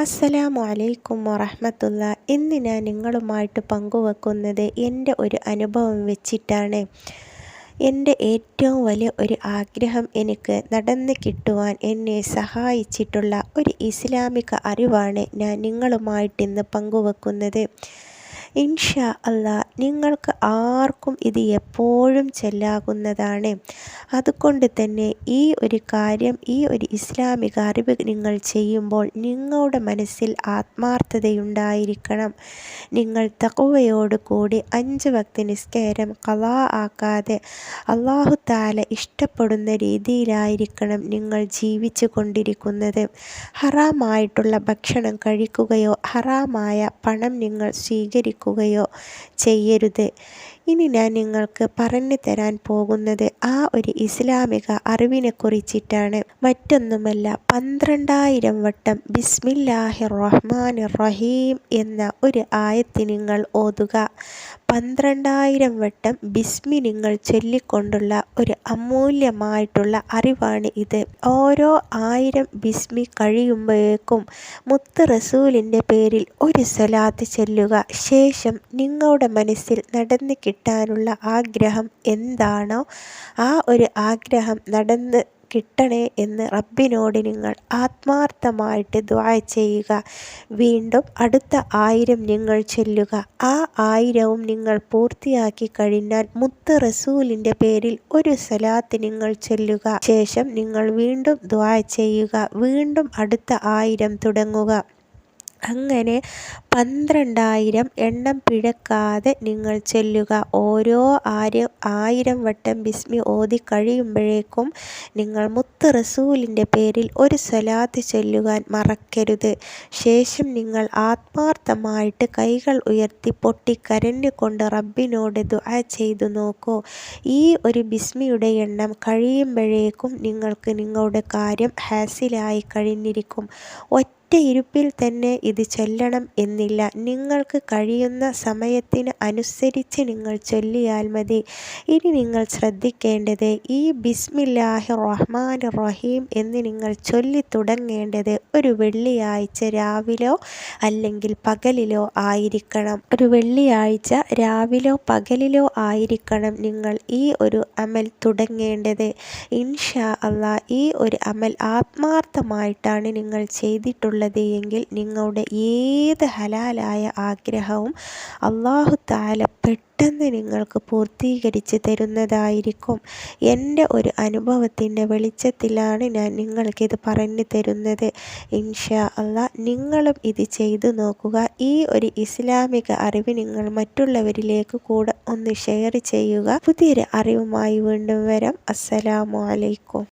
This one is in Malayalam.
അസ്സലാമു അലൈക്കും വറഹമത്തുള്ള ഇന്ന് ഞാൻ നിങ്ങളുമായിട്ട് പങ്കുവെക്കുന്നത് എന്റെ ഒരു അനുഭവം വെച്ചിട്ടാണ്. എന്റെ ഏറ്റവും വലിയ ഒരു ആഗ്രഹം എനിക്ക് നടന്ന് കിട്ടുവാൻ എന്നെ സഹായിച്ചിട്ടുള്ള ഒരു ഇസ്ലാമിക അറിവാണ് ഞാൻ നിങ്ങളുമായിട്ട് ഇന്ന് പങ്കുവെക്കുന്നത്. ഇൻഷാ അല്ല നിങ്ങൾക്ക് ആർക്കും ഇത് എപ്പോഴും ചെല്ലാകുന്നതാണ്. അതുകൊണ്ട് തന്നെ ഈ ഒരു കാര്യം ഈ ഒരു ഇസ്ലാമിക അറിവ് നിങ്ങൾ ചെയ്യുമ്പോൾ നിങ്ങളുടെ മനസ്സിൽ ആത്മാർത്ഥതയുണ്ടായിരിക്കണം. നിങ്ങൾ തകവയോട് കൂടി അഞ്ച് ഭക്തി നിസ്കാരം കലാ ആക്കാതെ അള്ളാഹു താല ഇഷ്ടപ്പെടുന്ന രീതിയിലായിരിക്കണം നിങ്ങൾ ജീവിച്ചു കൊണ്ടിരിക്കുന്നത് ഹറാമായിട്ടുള്ള ഭക്ഷണം കഴിക്കുകയോ ഹറാമായ പണം നിങ്ങൾ സ്വീകരിക്കുകയോ ചെയ്യരുത്. ഇനി ഞാൻ നിങ്ങൾക്ക് പറഞ്ഞു തരാൻ പോകുന്നത് ആ ഒരു ഇസ്ലാമിക അറിവിനെ കുറിച്ചിട്ടാണ് മറ്റൊന്നുമല്ല പന്ത്രണ്ടായിരം വട്ടം ബിസ്മില്ലാഹിർ റഹ്മാൻ റഹീം എന്ന ഒരു ആയത്തി നിങ്ങൾ ഓതുക. പന്ത്രണ്ടായിരം വട്ടം ബിസ്മി നിങ്ങൾ ചൊല്ലിക്കൊണ്ടുള്ള ഒരു അമൂല്യമായിട്ടുള്ള അറിവാണ് ഇത്. ഓരോ ആയിരം ബിസ്മി കഴിയുമ്പോഴേക്കും മുത്ത് റസൂലിന്റെ പേരിൽ ഒരു സ്വലാത്ത് ചൊല്ലുക. ശേഷം നിങ്ങളുടെ മനസ്സിൽ നടന്നു കിട്ടാനുള്ള ആഗ്രഹം എന്താണോ ആ ഒരു ആഗ്രഹം നടന്ന് കിട്ടണേ എന്ന് റബ്ബിനോട് നിങ്ങൾ ആത്മാർത്ഥമായിട്ട് ദ്വാ ചെയ്യുക. വീണ്ടും അടുത്ത ആയിരം നിങ്ങൾ ചൊല്ലുക. ആ ആയിരവും നിങ്ങൾ പൂർത്തിയാക്കി കഴിഞ്ഞാൽ മുത്ത് റസൂലിന്റെ പേരിൽ ഒരു സലാത്ത് നിങ്ങൾ ചൊല്ലുക. ശേഷം നിങ്ങൾ വീണ്ടും ദ്വാ ചെയ്യുക. വീണ്ടും അടുത്ത ആയിരം തുടങ്ങുക. അങ്ങനെ പന്ത്രണ്ടായിരം എണ്ണം പിഴക്കാതെ നിങ്ങൾ ചെല്ലുക. ഓരോ ആയിരം ആയിരം വട്ടം ബിസ്മി ഓതി കഴിയുമ്പോഴേക്കും നിങ്ങൾ മുത്ത് റസൂലിന്റെ പേരിൽ ഒരു സലാത്ത് ചൊല്ലുവാൻ മറക്കരുത്. ശേഷം നിങ്ങൾ ആത്മാർത്ഥമായിട്ട് കൈകൾ ഉയർത്തി പൊട്ടി കരഞ്ഞുകൊണ്ട് റബ്ബിനോട് ദുആ ചെയ്തു നോക്കൂ. ഈ ഒരു ബിസ്മിയുടെ എണ്ണം കഴിയുമ്പോഴേക്കും നിങ്ങൾക്ക് നിങ്ങളുടെ കാര്യം ഹാസിലായി കഴിഞ്ഞിരിക്കും. ഒറ്റ ഒറ്റ ഇരുപ്പിൽ തന്നെ ഇത് ചൊല്ലണം എന്നില്ല. നിങ്ങൾക്ക് കഴിയുന്ന സമയത്തിന് അനുസരിച്ച് നിങ്ങൾ ചൊല്ലിയാൽ മതി. ഇനി നിങ്ങൾ ശ്രദ്ധിക്കേണ്ടത് ഈ ബിസ്മില്ലാഹി റഹ്മാൻ റഹീം എന്ന് നിങ്ങൾ ചൊല്ലി തുടങ്ങേണ്ടത് ഒരു വെള്ളിയാഴ്ച രാവിലോ അല്ലെങ്കിൽ പകലിലോ ആയിരിക്കണം. ഒരു വെള്ളിയാഴ്ച രാവിലോ പകലിലോ ആയിരിക്കണം നിങ്ങൾ ഈ ഒരു അമൽ തുടങ്ങേണ്ടത്. ഇൻഷാ അള്ളാ ഈ ഒരു അമൽ ആത്മാർത്ഥമായിട്ടാണ് നിങ്ങൾ ചെയ്തിട്ടുള്ളത്. ഉള്ളത് എങ്കിൽ നിങ്ങളുടെ ഏത് ഹലാലായ ആഗ്രഹവും അള്ളാഹു താല പെട്ടെന്ന് നിങ്ങൾക്ക് പൂർത്തീകരിച്ച് തരുന്നതായിരിക്കും. എന്റെ ഒരു അനുഭവത്തിന്റെ വെളിച്ചത്തിലാണ് ഞാൻ നിങ്ങൾക്കിത് പറഞ്ഞു തരുന്നത്. ഇൻഷാ അള്ളാ നിങ്ങളും ഇത് ചെയ്തു നോക്കുക. ഈ ഒരു ഇസ്ലാമിക അറിവ് നിങ്ങൾ മറ്റുള്ളവരിലേക്ക് കൂടെ ഒന്ന് ഷെയർ ചെയ്യുക. പുതിയൊരു അറിവുമായി വീണ്ടും വരാം. അസ്സലാമു അലൈക്കും.